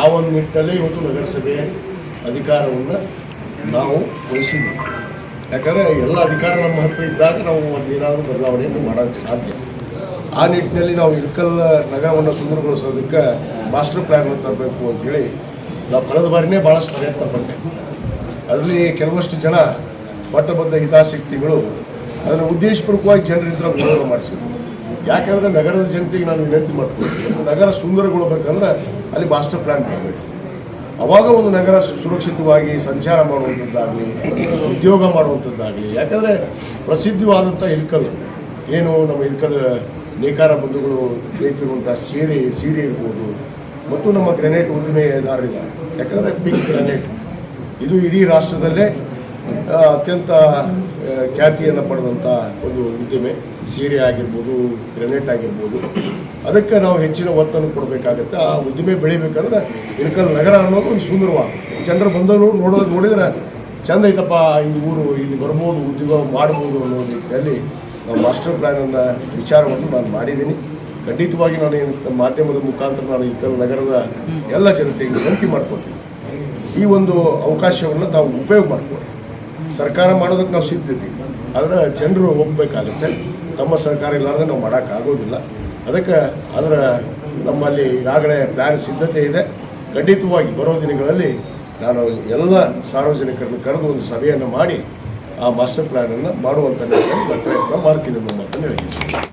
ಆ ಒಂದು ನಿಟ್ಟಿನಲ್ಲಿ ಇವತ್ತು ನಗರಸಭೆ ಅಧಿಕಾರವನ್ನು ನಾವು ವಹಿಸಿದ್ದೀವಿ. ಯಾಕಂದರೆ ಎಲ್ಲ ಅಧಿಕಾರ ನಮ್ಮ ಹತ್ರ ಇದ್ದಾಗ ನಾವು ಒಂದು ಏನಾದರೂ ಬದಲಾವಣೆಯನ್ನು ಮಾಡೋಕ್ಕೆ ಸಾಧ್ಯ. ಆ ನಿಟ್ಟಿನಲ್ಲಿ ನಾವು ಇಳಕಲ್ ನಗರವನ್ನು ಸುಂದರಗೊಳಿಸೋದಕ್ಕೆ ಮಾಸ್ಟರ್ ಪ್ಲ್ಯಾನ್ ತರಬೇಕು ಅಂತೇಳಿ ನಾವು ಕಳೆದ ಬಾರಿನೇ ಭಾಳಷ್ಟು ಪ್ರಯತ್ನ ಪಟ್ಟೆ ಅದರಲ್ಲಿ ಕೆಲವಷ್ಟು ಜನ ಪಟ್ಟಬದ್ಧ ಹಿತಾಸಕ್ತಿಗಳು ಅದನ್ನು ಉದ್ದೇಶಪೂರ್ವಕವಾಗಿ ಜನರಿಂದ ವಿರೋಧ ಮಾಡಿಸಿದ್ರು. ಯಾಕಂದರೆ ನಗರದ ಜನತೆಗೆ ನಾನು ವಿನಂತಿ ಮಾಡ್ಕೊಳ್ತೀನಿ. ನಗರ ಸುಂದರಗೊಳ್ಬೇಕಂದ್ರೆ ಅಲ್ಲಿ ಮಾಸ್ಟರ್ ಪ್ಲಾನ್ ಮಾಡಬೇಕು. ಅವಾಗ ಒಂದು ನಗರ ಸುರಕ್ಷಿತವಾಗಿ ಸಂಚಾರ ಮಾಡುವಂಥದ್ದಾಗಲಿ, ಉದ್ಯೋಗ ಮಾಡುವಂಥದ್ದಾಗಲಿ, ಯಾಕಂದರೆ ಪ್ರಸಿದ್ಧವಾದಂಥ ಇಲ್ಕಲ್ ಏನು ನಮ್ಮ ಇಲ್ಕಲ್ ನೇಕಾರ ಬಂಧುಗಳು ನೇತಿರುವಂಥ ಸೀರೆ ಸೀರೆ ಇರ್ಬೋದು, ಮತ್ತು ನಮ್ಮ ಗ್ರೆನೇಟ್ ಉದ್ದಿಮೆದಾರರಿಗೆ ಯಾಕಂದರೆ ಪಿಂಕ್ ಗ್ರೆನೇಟ್ ಇದು ಇಡೀ ರಾಷ್ಟ್ರದಲ್ಲೇ ಅತ್ಯಂತ ಖ್ಯಾತಿಯನ್ನು ಪಡೆದಂಥ ಒಂದು ಉದ್ದಿಮೆ. ಸೀರೆ ಆಗಿರ್ಬೋದು, ಗ್ರೆನೇಟ್ ಆಗಿರ್ಬೋದು. ಅದಕ್ಕೆ ನಾವು ಹೆಚ್ಚಿನ ಒತ್ತನ್ನು ಕೊಡಬೇಕಾಗತ್ತೆ. ಆ ಉದ್ದಿಮೆ ಬೆಳಿಬೇಕಂದ್ರೆ ಇಳಕಲ್ ನಗರ ಅನ್ನೋದು ಒಂದು ಸುಂದರವಾದ ಜನರು ಬಂದವರು ನೋಡೋದು ನೋಡಿದ್ರೆ ಚಂದ ಐತಪ್ಪ, ಈ ಊರು, ಇಲ್ಲಿ ಬರ್ಬೋದು, ಉದ್ಯೋಗ ಮಾಡ್ಬೋದು ಅನ್ನೋ ನಿಟ್ಟಿನಲ್ಲಿ ನಾವು ಮಾಸ್ಟರ್ ಪ್ಲ್ಯಾನನ್ನು ವಿಚಾರವನ್ನು ನಾನು ಮಾಡಿದ್ದೀನಿ. ಖಂಡಿತವಾಗಿ ನಾನು ಏನು ಮಾಧ್ಯಮದ ಮುಖಾಂತರ ನಾನು ಇಳಕಲ್ ನಗರದ ಎಲ್ಲ ಜನತೆಗೆ ವಿನಂತಿ ಮಾಡ್ಕೊತೀನಿ. ಈ ಒಂದು ಅವಕಾಶವನ್ನು ತಾವು ಉಪಯೋಗ ಮಾಡ್ಕೊಳ್ಳಿ ಸರ್ಕಾರ ಮಾಡೋದಕ್ಕೆ ನಾವು ಸಿದ್ಧಿದ್ದೀವಿ ಆದರೆ ಜನರು ಒಪ್ಪಬೇಕಾಗುತ್ತೆ ತಮ್ಮ ಸರ್ಕಾರ ಇಲ್ಲಾರ್ದೆ ನಾವು ಮಾಡೋಕ್ಕಾಗೋದಿಲ್ಲ. ಅದಕ್ಕೆ ಅದರ ನಮ್ಮಲ್ಲಿ ಈಗಾಗಲೇ ಪ್ಲ್ಯಾನ್ ಸಿದ್ಧತೆ ಇದೆ. ಖಂಡಿತವಾಗಿ ಬರೋ ದಿನಗಳಲ್ಲಿ ನಾನು ಎಲ್ಲ ಸಾರ್ವಜನಿಕರನ್ನು ಕರೆದು ಒಂದು ಸಭೆಯನ್ನು ಮಾಡಿ ಆ ಮಾಸ್ಟರ್ ಪ್ಲ್ಯಾನನ್ನು ಮಾಡುವಂಥ ಪ್ರಯತ್ನ ಮಾಡ್ತೀನಿ ಅನ್ನೋ ಮಾತನ್ನು ಹೇಳಿದ್ದೀನಿ.